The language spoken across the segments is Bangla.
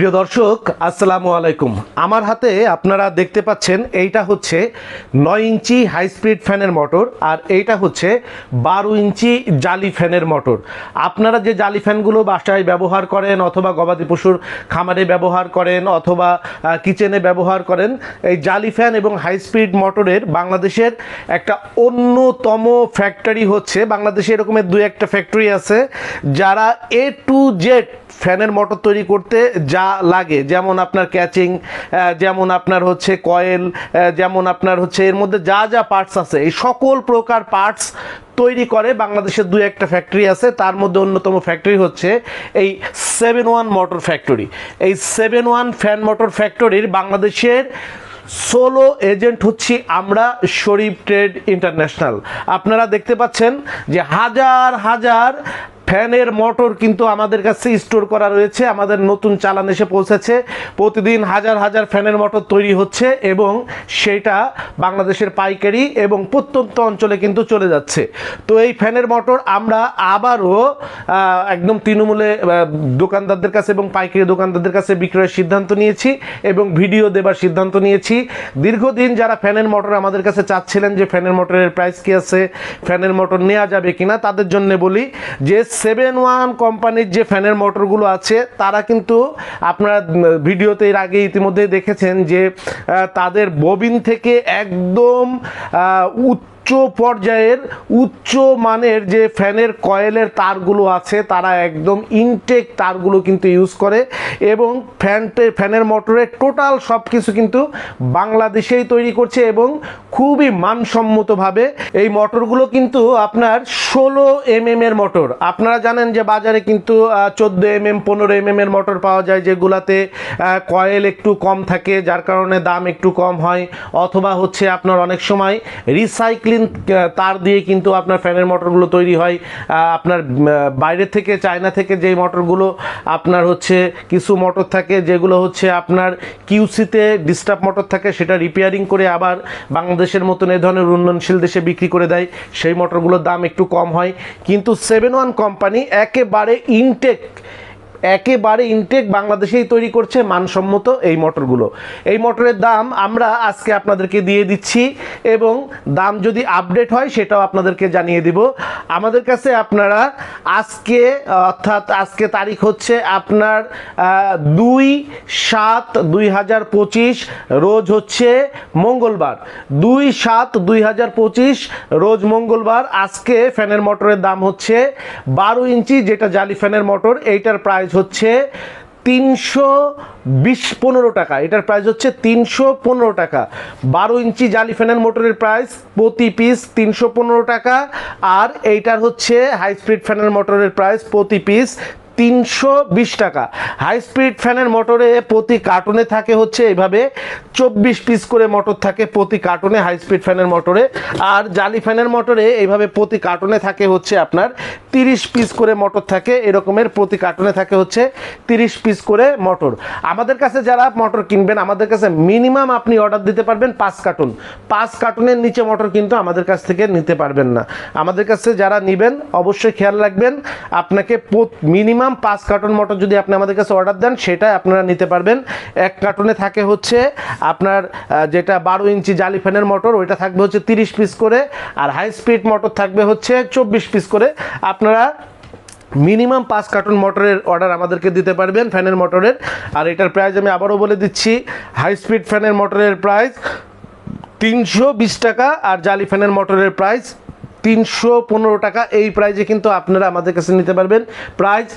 প্রিয় দর্শক, আসসালামু আলাইকুম। আমার হাতে আপনারা দেখতে পাচ্ছেন, এইটা হচ্ছে নয় ইঞ্চি হাই স্পিড ফ্যানের মোটর আর এইটা হচ্ছে বারো ইঞ্চি জালি ফ্যানের মোটর আপনারা যে জালি ফ্যানগুলো বাসায় ব্যবহার করেন অথবা গবাদি পশুর খামারে ব্যবহার করেন অথবা কিচেনে ব্যবহার করেন, এই জালি ফ্যান এবং হাই স্পিড মোটরের বাংলাদেশের একটা অন্যতম ফ্যাক্টরি হচ্ছে, বাংলাদেশে এরকমের দু একটা ফ্যাক্টরি আছে, যারা এ টু জেড ফ্যানের মোটর তৈরি করতে যা লাগে। যেমন আপনার ক্যাচিং যেমন আপনার হচ্ছে কয়েল যেমন আপনার হচ্ছে এর মধ্যে যা যা পার্টস আছে, এই সকল প্রকার পার্টস তৈরি করে বাংলাদেশের দু একটা ফ্যাক্টরি আছে। তার মধ্যে অন্যতম ফ্যাক্টরি হচ্ছে এই সেভেন ওয়ান মোটর ফ্যাক্টরি এই সেভেন ওয়ান ফ্যান মোটর ফ্যাক্টরির বাংলাদেশের সোলো এজেন্ট হচ্ছি আমরা শরীফ ট্রেড ইন্টারন্যাশনাল আপনারা দেখতে পাচ্ছেন যে হাজার হাজার ফ্যানের মোটর কিন্তু আমাদের কাছে স্টোর করা রয়েছে, আমাদের নতুন চালান এসে পৌঁছেছে। প্রতিদিন হাজার হাজার ফ্যানের মোটর তৈরি হচ্ছে এবং সেটা বাংলাদেশের পাইকারি এবং প্রত্যন্ত অঞ্চলে কিন্তু চলে যাচ্ছে। তো এই ফ্যানের মোটর আমরা আবারও একদম তৃণমূলে দোকানদারদের কাছে এবং পাইকারি দোকানদারদের কাছে বিক্রয়ের সিদ্ধান্ত নিয়েছি এবং ভিডিও দেবার সিদ্ধান্ত নিয়েছি। দীর্ঘদিন যারা ফ্যানের মোটর আমাদের কাছে চাচ্ছিলেন যে ফ্যানের মোটরের প্রাইস কি আছে, ফ্যানের মোটর নেওয়া যাবে কিনা, তাদের জন্য বলি যে সেভেন ওয়ান কোম্পানির যে ফ্যানের মোটরগুলো আছে, তারা কিন্তু আপনারা ভিডিওতে এর আগে ইতিমধ্যে দেখেছেন যে তাদের ববিন থেকে একদম উচ্চ পর্যায়ের, উচ্চ মানের যে ফ্যানের কয়েলের তারগুলো আছে, তারা একদম ইনটেক তারগুলো কিন্তু ইউজ করে এবং ফ্যানটে, ফ্যানের মোটরের টোটাল সব কিছু কিন্তু বাংলাদেশেই তৈরি করছে এবং খুবই মানসম্মতভাবে এই মোটরগুলো কিন্তু আপনার ষোলো এম এর মোটর। আপনারা জানেন যে বাজারে কিন্তু চোদ্দ এম এম পনেরো এম এর মোটর পাওয়া যায় যেগুলাতে কয়েল একটু কম থাকে, যার কারণে দাম একটু কম হয়, অথবা হচ্ছে আপনার অনেক সময় রিসাইক্লিং তার দিয়ে কিন্তু আপনার ফ্যানের মোটরগুলো তৈরি হয়। আপনার বাইরে থেকে, চায়না থেকে যেই মোটরগুলো আপনার হচ্ছে কিছু মোটর থাকে, যেগুলো হচ্ছে আপনার কিউসিতে ডিস্টার্ব মোটর থাকে, সেটা রিপেয়ারিং করে আবার বাংলাদেশের মতন এ ধরনের উন্নয়নশীল দেশে বিক্রি করে দেয়। সেই মোটরগুলোর দাম একটু কম হয়। কিন্তু সেভেন ওয়ান কোম্পানি একেবারে ইনটেক একেবারে ইনটেক বাংলাদেশেই তৈরি করছে মানসম্মত এই মোটরগুলো। এই মোটরের দাম আমরা আজকে আপনাদেরকে দিয়ে দিচ্ছি এবং দাম যদি আপডেট হয় সেটাও আপনাদেরকে জানিয়ে দিব। আমাদের কাছে আপনারা আজকে, অর্থাৎ আজকে তারিখ হচ্ছে আপনার দুই সাত দুই হাজার পঁচিশ, রোজ হচ্ছে মঙ্গলবার। দুই সাত দুই হাজার পঁচিশ, রোজ মঙ্গলবার। আজকে ফ্যানের মোটরের দাম হচ্ছে বারো ইঞ্চি, যেটা জালি ফ্যানের মোটর, এইটার প্রাইস হচ্ছে তিনশো বিশ পনেরো টাকা। এটার প্রাইস হচ্ছে তিনশো পনেরো টাকা। বারো ইঞ্চি জালি ফ্যানের মোটরের প্রাইস প্রতি পিস তিনশো পনেরো টাকা। আর এইটার হচ্ছে হাই স্পিড ফ্যানের মোটরের প্রাইস প্রতি পিস তিনশো বিশ টাকা। হাই স্পিড ফ্যানের মোটরে প্রতি কার্টুনে থাকে হচ্ছে এভাবে চব্বিশ পিস করে মোটর থাকে প্রতি কার্টুনে হাই স্পিড ফ্যানের মোটরে আর জালি ফ্যানের মোটরে এইভাবে প্রতি কার্টুনে থাকে হচ্ছে আপনার তিরিশ পিস করে মোটর থাকে। এরকমের প্রতি কার্টুনে থাকে হচ্ছে তিরিশ পিস করে মোটর আমাদের কাছে যারা মোটর কিনবেন, আমাদের কাছে মিনিমাম আপনি অর্ডার দিতে পারবেন পাঁচ কার্টুন পাঁচ কার্টুনের নিচে মোটর কিন্তু আমাদের কাছ থেকে নিতে পারবেন না। আমাদের কাছে যারা নেবেন, অবশ্যই খেয়াল রাখবেন। আপনাকে মিনিমাম পাঁচ কার্টন মোটর যদি আপনি আমাদের কাছে অর্ডার দেন সেটা আপনারা নিতে পারবেন। এক কার্টনে থাকে হচ্ছে আপনার যেটা বারো ইঞ্চি জালি ফ্যানের মোটর, ওইটা থাকবে হচ্ছে তিরিশ পিস করে, আর হাই স্পিড মোটর থাকবে হচ্ছে চব্বিশ পিস করে। আপনারা মিনিমাম পাঁচ কার্টন মোটরের অর্ডার আমাদেরকে দিতে পারবেন ফ্যানের মোটরের। আর এটার প্রাইস আমি আবারও বলে দিচ্ছি হাই স্পিড ফ্যানের মোটরের প্রাইস তিনশো বিশ টাকা, আর জালি ফ্যানের মোটরের প্রাইস তিনশো পনেরো টাকা। এই প্রাইজে কিন্তু আপনারা আমাদের কাছে নিতে পারবেন। প্রাইস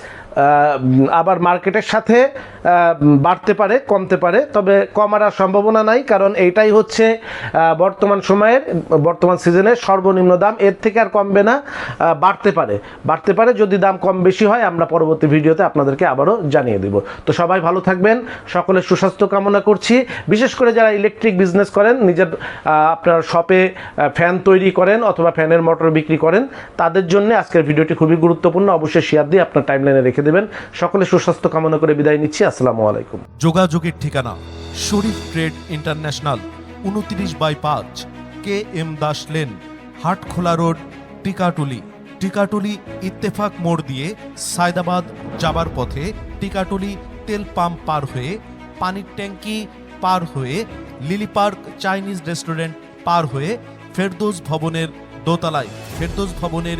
আবার মার্কেটের সাথে বাড়তে পারে, কমতে পারে, তবে কমার আর সম্ভাবনা নাই, কারণ এইটাই হচ্ছে বর্তমান সময়ের, বর্তমান সিজনের সর্বনিম্ন দাম, এর থেকে আর কমবে না বাড়তে পারে। বাড়তে পারে যদি দাম কম বেশি হয়, আমরা পরবর্তী ভিডিওতে আপনাদেরকে আবারও জানিয়ে দেব। তো সবাই ভালো থাকবেন, সকলের সুস্বাস্থ্য কামনা করছি। বিশেষ করে যারা ইলেকট্রিক বিজনেস করেন, নিজের আপনার শপে ফ্যান তৈরি করেন অথবা ফ্যানের মোটর বিক্রি করেন, তাদের জন্য আজকের ভিডিওটি খুবই গুরুত্বপূর্ণ। অবশ্যই শেয়ার দিয়ে আপনার টাইমলাইনে রেখে দেবেন। সকলে সুস্বাস্থ্য কামনা করে বিদায় নিচ্ছি। আসসালামু আলাইকুম। যোগাযোগের ঠিকানা শরীফ ট্রেড ইন্টারন্যাশনাল, উনত্রিশ বাই পাঁচ, K M Das lane, Hatkhola road, Tikatuli. Tikatuli Ittefaq মোড় দিয়ে সায়দাবাদ যাবার পথে টিকাটুলি তেল পাম্প পার হয়ে, পানির ট্যাঙ্কি পার হয়ে, লিলি পার্ক চাইনিজ রেস্টুরেন্ট পার হয়ে ফেরদৌস ভবনের দোতলায়। ফেরদৌস ভবনের